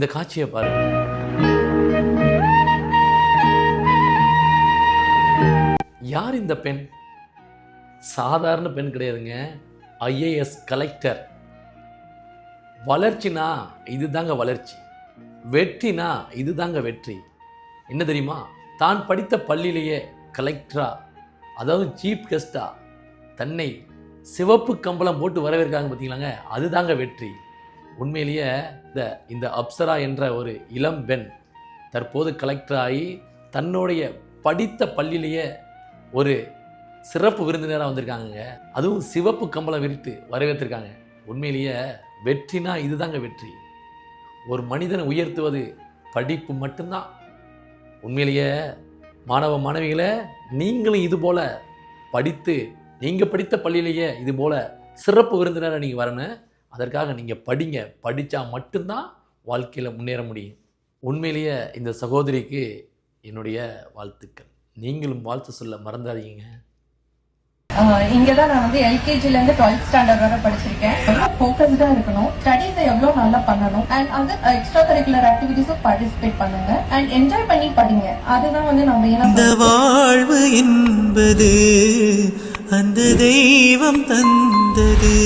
இந்த காட்சியை பாருங்க. யார் இந்த பெண்? சாதாரண பெண் கிடையாதுங்க. ஐஏஎஸ் கலெக்டர் வளர்ச்சினா இதுதாங்க வளர்ச்சி. வெற்றினா இதுதாங்க வெற்றி. என்ன தெரியுமா? தான் படித்த பள்ளியிலேயே கலெக்டரா அதாவது சீஃப் கெஸ்டா தன்னை சிவப்பு கம்பளம் போட்டு வரவேற்காங்க பார்த்தீங்களாங்க அதுதாங்க வெற்றி. உண்மையிலேயே இந்த இந்த அப்சரா என்ற ஒரு இளம் பெண் தற்போது கலெக்டர் ஆகி தன்னுடைய படித்த பள்ளியிலேயே ஒரு சிறப்பு விருந்தினராக வந்திருக்காங்க அதுவும் சிவப்பு கம்பளம் விரித்து வரவேற்றிருக்காங்க. உண்மையிலேயே வெற்றினா இதுதாங்க வெற்றி. ஒரு மனிதனை உயர்த்துவது படிப்பு மட்டும்தான். உண்மையிலேயே மாணவ மாணவிகளை நீங்களும் இதுபோல் படித்து நீங்கள் படித்த பள்ளியிலேயே இது போல் சிறப்பு விருந்தினராக நீங்கள் வரணும். அதற்காக நீங்கள் படிங்க. படித்தா மட்டும்தான் வாழ்க்கையில் முன்னேற முடியும். உண்மையிலேயே இந்த சகோதரிக்கு என்னுடைய வாழ்த்துக்கள். நீங்களும் வாழ்த்து சொல்ல மறந்தாதீங்க. இங்கே தான் நான் வந்து எல்கேஜில இருந்து டுவெல்த் ஸ்டாண்டர்ட் வரை படிச்சிருக்கேன். எவ்வளோ ஃபோக்கஸ்டா இருக்கணும். ஸ்டடீஸை எவ்வளோ நல்லா பண்ணணும். அண்ட் அந்த எக்ஸ்ட்ரா கரிக்குலர் ஆக்டிவிட்டிஸும் பார்ட்டிசிபேட் பண்ணுங்க. அண்ட் என்ஜாய் பண்ணி படிங்க. அதுதான் வந்து நம்ம இந்த ஏன்னா வாழ்வு என்பது அந்த தெய்வம் தந்தது.